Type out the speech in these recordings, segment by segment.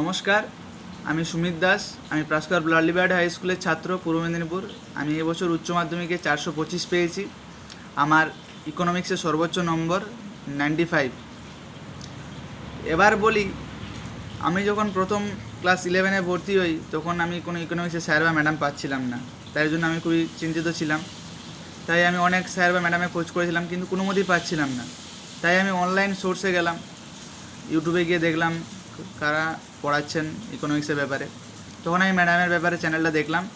নমস্কার, আমি সুমিত দাস, আমি প্রাস্কার ব্লাডলিবার্ড হাই স্কুলের ছাত্র, পূর্ব মেদিনীপুর। আমি এবছর উচ্চ মাধ্যমিকে চারশো পঁচিশ পেয়েছি। আমার ইকোনমিক্সের সর্বোচ্চ নম্বর নাইনটি ফাইভ এবার বলি, আমি যখন প্রথম ক্লাস ইলেভেনে ভর্তি হই, তখন আমি কোনো ইকোনমিক্সের স্যার বা ম্যাডাম পাচ্ছিলাম না। তাই জন্য আমি খুবই চিন্তিত ছিলাম। তাই আমি অনেক স্যার বা ম্যাডামে খোঁজ করেছিলাম, কিন্তু কোনো মতেই পাচ্ছিলাম না। তাই আমি অনলাইন সোর্সে গেলাম ইউটিউবে গিয়ে দেখলাম কারা পড়াচ্ছেন ইকোনমিক্সের ব্যাপারে। তখন আমি ম্যাডামের ব্যাপারে চ্যানেলটা দেখলাম।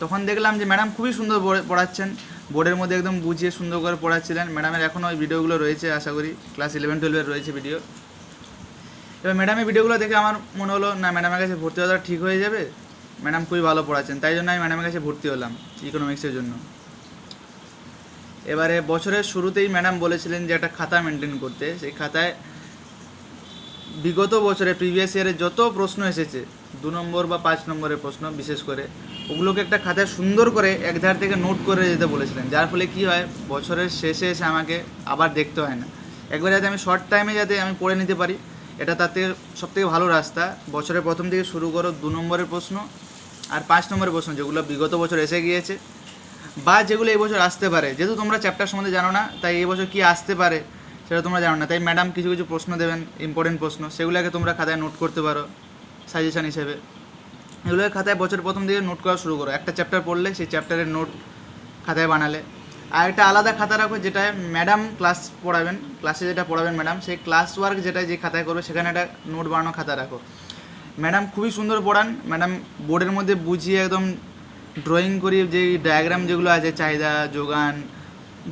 তখন দেখলাম যে ম্যাডাম খুবই সুন্দর পড়ে- পড়াচ্ছেন। বোর্ডের মধ্যে একদম বুঝিয়ে সুন্দর করে পড়াচ্ছিলেন। ম্যাডামের এখনও ওই ভিডিওগুলো রয়েছে, আশা করি ক্লাস ইলেভেন টুয়েলভের রয়েছে ভিডিও এবার ম্যাডামের ভিডিওগুলো দেখে আমার মনে হলো, না ম্যাডামের কাছে ভর্তি হওয়া ঠিক হয়ে যাবে। ম্যাডাম খুবই ভালো পড়াচ্ছেন। তাই জন্য আমি ম্যাডামের কাছে ভর্তি হলাম ইকোনমিক্সের জন্য। এবারে বছরের শুরুতেই ম্যাডাম বলেছিলেন যে একটা খাতা মেনটেন করতে। সেই খাতায় বিগত বছরে প্রিভিয়াস ইয়ারে যত প্রশ্ন এসেছে, দু নম্বর বা পাঁচ নম্বরের প্রশ্ন বিশেষ করে, ওগুলোকে একটা খাতায় সুন্দর করে এক ধার থেকে নোট করে যেতে বলেছিলেন। যার ফলে কি হয়, বছরের শেষে এসে আমাকে আবার দেখতে হয় না। একবার যাতে আমি শর্ট টাইমে যাতে আমি পড়ে নিতে পারি, এটা তার থেকে সবথেকে ভালো রাস্তা। বছরের প্রথম থেকে শুরু করো দু নম্বরের প্রশ্ন আর পাঁচ নম্বরের প্রশ্ন, যেগুলো বিগত বছর এসে গিয়েছে। বা যেগুলো এই বছর আসতে পারে, যেহেতু তোমরা চ্যাপ্টার সম্বন্ধে জানো না, তাই এই বছর কী আসতে পারে সেটা তোমরা জানো না। তাই ম্যাডাম কিছু কিছু প্রশ্ন দেবেন ইম্পর্টেন্ট প্রশ্ন। সেগুলোকে তোমরা খাতায় নোট করতে পারো সাজেশন হিসেবে। এগুলোকে খাতায় বছর প্রথম দিকে নোট করা শুরু করো। একটা চ্যাপ্টার পড়লে সেই চ্যাপ্টারের নোট খাতায় বানালে। আর একটা আলাদা খাতা রাখো যেটা ম্যাডাম ক্লাস পড়াবেন ক্লাসে যেটা পড়াবেন ম্যাডাম সেই ক্লাস ওয়ার্ক যেটা যে খাতায় করবে, সেখানে একটা নোট বানানো খাতা রাখো। ম্যাডাম খুবই সুন্দর পড়ান। ম্যাডাম বোর্ডের মধ্যে বুঝিয়ে একদম ড্রয়িং করি যে ডায়াগ্রাম যেগুলো আছে, চাহিদা, যোগান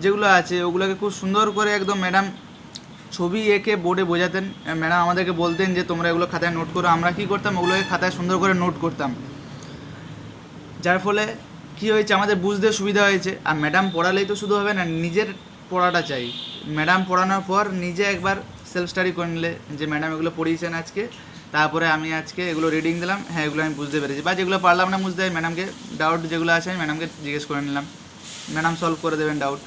যেগুলো আছে, ওগুলোকে খুব সুন্দর করে একদম ম্যাডাম ছবি এঁকে বোর্ডে বোঝাতেন। ম্যাডাম আমাদেরকে বলতেন যে, তোমরা এগুলো খাতায় নোট করো। আমরা কী করতাম? ওগুলোকে খাতায় সুন্দর করে নোট করতাম। যার ফলে কী হয়েছে? আমাদের বুঝতে সুবিধা হয়েছে। আর ম্যাডাম পড়ালেই তো শুধু হবে না, নিজের পড়াটা চাই। ম্যাডাম পড়ানোর পর নিজে একবার সেলফ স্টাডি করে নিলে যে, ম্যাডাম এগুলো পড়িয়েছেন আজকে। তারপরে আমি আজকে এগুলো রিডিং দিলাম। হ্যাঁ এগুলো আমি বুঝতে পেরেছি। বা যেগুলো পারলাম না বুঝতে, ম্যাডামকে ডাউট যেগুলো আছে, আমি ম্যাডামকে জিজ্ঞেস করে নিলাম। ম্যাডাম সলভ করে দেবেন ডাউট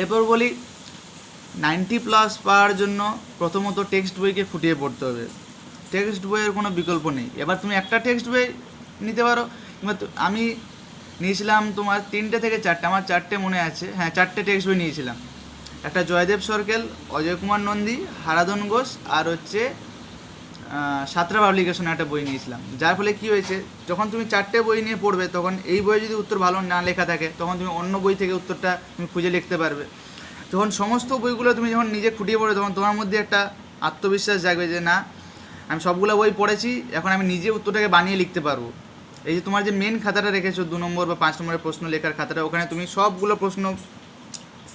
এরপর বলি নাইনটি প্লাস পাওয়ার জন্য প্রথমত টেক্সট বইকে ফুটিয়ে পড়তে হবে। টেক্সট বইয়ের কোনো বিকল্প নেই। এবার তুমি একটা টেক্সট বই নিতে পারো। কিংবা আমি নিয়েছিলাম তোমার তিনটে থেকে চারটে। আমার চারটে মনে আছে। হ্যাঁ চারটে টেক্সট বই নিয়েছিলাম। একটা জয়দেব সরকেল, অজয় কুমার নন্দী, হারাধন ঘোষ আর হচ্ছে সাতরা পাবলিকেশনে একটা বই নিয়েছিলাম। যার ফলে কি হয়েছে, যখন তুমি চারটে বই নিয়ে পড়বে, তখন এই বইয়ে যদি উত্তর ভালো না লেখা থাকে, তখন তুমি অন্য বই থেকে উত্তরটা তুমি খুঁজে লিখতে পারবে। যখন সমস্ত বইগুলো তুমি যখন নিজে খুঁটিয়ে পড়বে তখন তোমার মধ্যে একটা আত্মবিশ্বাস জাগবে যে, না, আমি সবগুলো বই পড়েছি, এখন আমি নিজে উত্তরটাকে বানিয়ে লিখতে পারব। এই যে তোমার যে মেন খাতাটা রেখেছো, দু নম্বর বা পাঁচ নম্বরের প্রশ্ন লেখার খাতাটা, ওখানে তুমি সবগুলো প্রশ্ন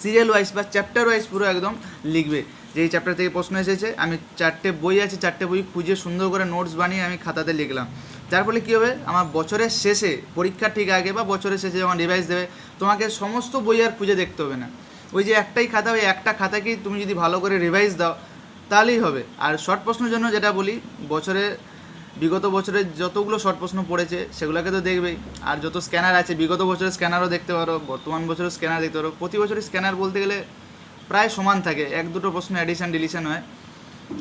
সিরিয়াল ওয়াইজ বা চ্যাপ্টার ওয়াইজ পুরো একদম লিখবে। যে এই চ্যাপ্টার থেকে প্রশ্ন এসেছে, আমি চারটে বই আছে, চারটে বই খুঁজে সুন্দর করে নোটস বানিয়ে আমি খাতাতে লিখলাম। যার ফলে কী হবে? আমার বছরের শেষে, পরীক্ষার ঠিক আগে বা বছরের শেষে যখন রিভাইজ দেবে, তোমাকে সমস্ত বই আর খুঁজে দেখতে হবে না। ওই যে একটাই খাতা, ওই একটা খাতাকেই তুমি যদি ভালো করে রিভাইজ দাও, তাহলেই হবে। আর শর্ট প্রশ্নের জন্য যেটা বলি, বছরে, বিগত বছরের যতগুলো শর্ট প্রশ্ন পড়েছে, সেগুলোকে তো দেখবেই। আর যত স্ক্যানার আছে, বিগত বছরের স্ক্যানারও দেখতে পারো, বর্তমান বছরের স্ক্যানার দেখতে পারো। প্রতি বছরের স্ক্যানার বলতে গেলে প্রায় সমান থাকে, এক দুটো প্রশ্ন অ্যাডিশন ডিলিশন হয়।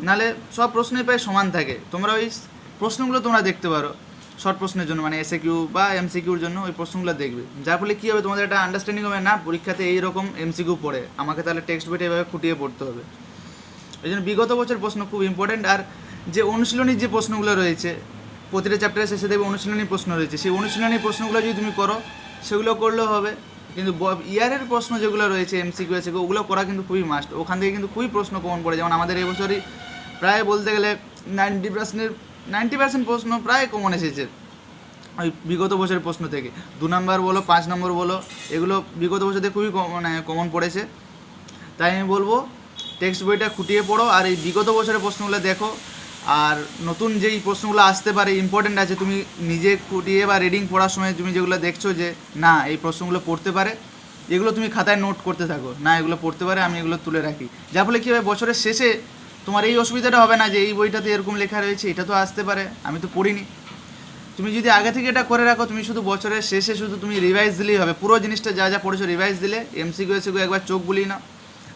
নালে সব প্রশ্নই প্রায় সমান থাকে। তোমরা ওই প্রশ্নগুলো তোমরা দেখতে পারো। শর্ট প্রশ্নের জন্য মানে এসএ কিউ বা এমসিকিউর জন্য ওই প্রশ্নগুলো দেখবে। যার ফলে কী হবে, তোমাদের একটা আন্ডারস্ট্যান্ডিং হবে না, পরীক্ষাতে এইরকম এমসিকিউ পড়ে। আমাকে তাহলে টেক্সট বইটা এভাবে খুঁটিয়ে পড়তে হবে। এই জন্য বিগত বছর প্রশ্ন খুব ইম্পর্ট্যান্ট আর যে অনুশীলনীর যে প্রশ্নগুলো রয়েছে, প্রতিটা চ্যাপ্টারের শেষে দেখবে অনুশীলনী প্রশ্ন রয়েছে। সেই অনুশীলনী প্রশ্নগুলো যদি তুমি করো, সেগুলো করলেও হবে। কিন্তু ইয়ারের প্রশ্ন যেগুলো রয়েছে এমসিকিউ আছে ওগুলো করা কিন্তু খুবই মাস্ট ওখান থেকে কিন্তু খুবই প্রশ্ন কমন পড়ে। যেমন আমাদের এবছরই প্রায় বলতে গেলে নাইনটি পার্সেন্টের নাইনটি পার্সেন্ট প্রশ্ন প্রায় কমন এসেছে। ওই বিগত বছরের প্রশ্ন থেকে। দু নম্বর বলো, পাঁচ নম্বর বলো, এগুলো বিগত বছর থেকে খুবই মানে কমন পড়েছে। তাই আমি বলব টেক্সট বইটা খুঁটিয়ে পড়ো আর এই বিগত বছরের প্রশ্নগুলো দেখো। আর নতুন যেই প্রশ্নগুলো আসতে পারে ইম্পর্টেন্ট আছে, তুমি নিজে খুঁটিয়ে বা রিডিং পড়ার সময় তুমি যেগুলো দেখছ যে, না, এই প্রশ্নগুলো পড়তে পারে, এগুলো তুমি খাতায় নোট করতে থাকো। না, এগুলো পড়তে পারে, আমি এগুলো তুলে রাখি। যার ফলে কী হবে বছরের শেষে তোমার এই অসুবিধাটা হবে না যে এই বইটাতে এরকম লেখা রয়েছে, এটা তো আসতে পারে, আমি তো পড়িনি। তুমি যদি আগে থেকে এটা করে রাখো, তুমি শুধু বছরের শেষে শুধু তুমি রিভাইজ দিলেই হবে। পুরো জিনিসটা যা যা পড়েছো রিভাইজ দিলে এমসিকিউ এসিকিউ একবার চোখ বুলিয়ে নাও।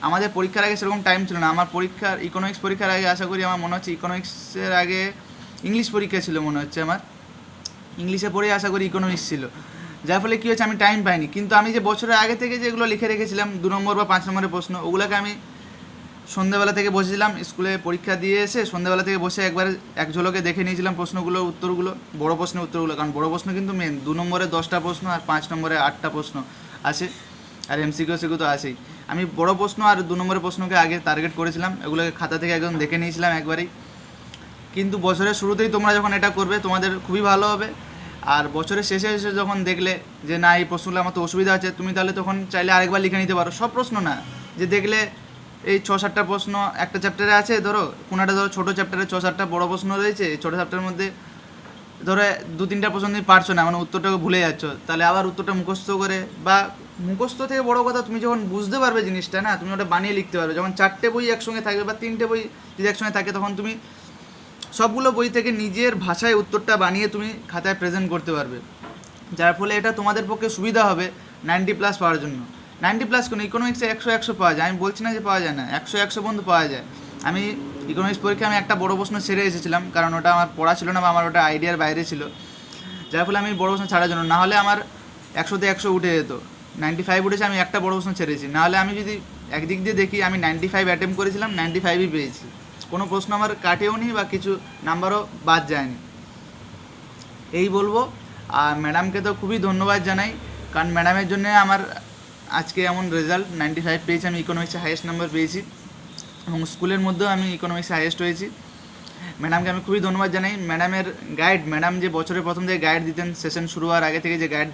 আমাদের পরীক্ষার আগে সেরকম টাইম ছিল না। আমার পরীক্ষার ইকোনমিক্স পরীক্ষার আগে আশা করি আমার মনে হচ্ছে ইকোনমিক্সের আগে ইংলিশ পরীক্ষা ছিল মনে হচ্ছে আমার। ইংলিশে পড়ে আশা করি ইকোনমিক্স ছিল। যার ফলে কী হচ্ছে আমি টাইম পাইনি। কিন্তু আমি যে বছরের আগে থেকে যেগুলো লিখে রেখেছিলাম, দু নম্বর বা পাঁচ নম্বরের প্রশ্ন, ওগুলোকে আমি সন্ধ্যাবেলা থেকে বসেছিলাম, স্কুলে পরীক্ষা দিয়ে এসে সন্ধ্যাবেলা থেকে বসে একবার এক ঝলকে দেখে নিয়েছিলাম প্রশ্নগুলো, উত্তরগুলো, বড় প্রশ্নের উত্তরগুলো। কারণ বড় প্রশ্ন কিন্তু মেন দু নম্বরে দশটা প্রশ্ন আর পাঁচ নম্বরে আটটা প্রশ্ন আসে, আর এমসিকিউ সেগুলো তো আসেই। আমি বড় প্রশ্ন আর দু নম্বরের প্রশ্নকে আগে টার্গেট করেছিলাম, এগুলোকে খাতা থেকে একদম দেখে নিয়েছিলাম একবারেই। কিন্তু বছরের শুরুতেই তোমরা যখন এটা করবে, তোমাদের খুবই ভালো হবে। আর বছরের শেষে এসে যখন দেখলে যে না, এই প্রশ্নগুলো আমার তো অসুবিধা আছে, তুমি তাহলে তখন চাইলে আরেকবার লিখে নিতে পারো। সব প্রশ্ন না, যে দেখলে এই ছ সাতটা প্রশ্ন, একটা চ্যাপ্টারে আছে, ধরো, কোনোটা ধরো ছোটো চ্যাপ্টারে ছ সাতটা বড় প্রশ্ন রয়েছে ছোটো চ্যাপ্টারের মধ্যে ধরো দু তিনটা প্রশ্ন তুমি পারছ না মানে উত্তরটাকে ভুলে যাচ্ছ, তাহলে আবার উত্তরটা মুখস্থ করে বা মুখস্থ থেকে বড় কথা, তুমি যখন বুঝতে পারবে জিনিসটা না, তুমি ওটা বানিয়ে লিখতে পারবে যখন চারটে বই একসঙ্গে থাকবে বা তিনটে বই যদি একসঙ্গে থাকে, তখন তুমি সবগুলো বই থেকে নিজের ভাষায় উত্তরটা বানিয়ে তুমি খাতায় প্রেজেন্ট করতে পারবে। যার ফলে এটা তোমাদের পক্ষে সুবিধা হবে নাইনটি প্লাস পাওয়ার জন্য। নাইনটি প্লাস কোনো ইকোনমিক্সে একশো একশো পাওয়া যায়। আমি বলছি না যে পাওয়া যায় না, একশো একশো পর্যন্ত পাওয়া যায়। আমি ইকোনমিক্স পরীক্ষায় আমি একটা বড় প্রশ্ন ছেড়ে এসেছিলাম, কারণ ওটা আমার পড়া ছিল না বা আমার ওটা আইডিয়ার বাইরে ছিল। যার ফলে আমি বড় প্রশ্ন ছাড়ার জন্য, না হলে আমার একশোতে একশো উঠে যেত। নাইনটি ফাইভ উঠেছে, আমি একটা বড় প্রশ্ন ছেড়েছি। নাহলে আমি যদি একদিক দিয়ে দেখি, আমি নাইনটি ফাইভ অ্যাটেম্প করেছিলাম নাইনটি ফাইভই পেয়েছি। কোনো প্রশ্ন আমার কাটেও নি বা কিছু নাম্বারও বাদ যায়নি। এই বলব। আর ম্যাডামকে তো খুবই ধন্যবাদ জানাই, কারণ ম্যাডামের জন্য আমার আজকে এমন রেজাল্ট নাইনটি ফাইভ পেয়েছি, আমি ইকোনমিক্সে হাইয়েস্ট নাম্বার পেয়েছি। এবং স্কুলের মধ্যেও আমি ইকোনমিক্সে হাইয়েস্ট হয়েছি। ম্যাডামকে আমি খুবই ধন্যবাদ জানাই। ম্যাডামের গাইড ম্যাডাম যে বছরের প্রথম থেকে গাইড দিতেন সেশন শুরু হওয়ার আগে থেকে যে গাইড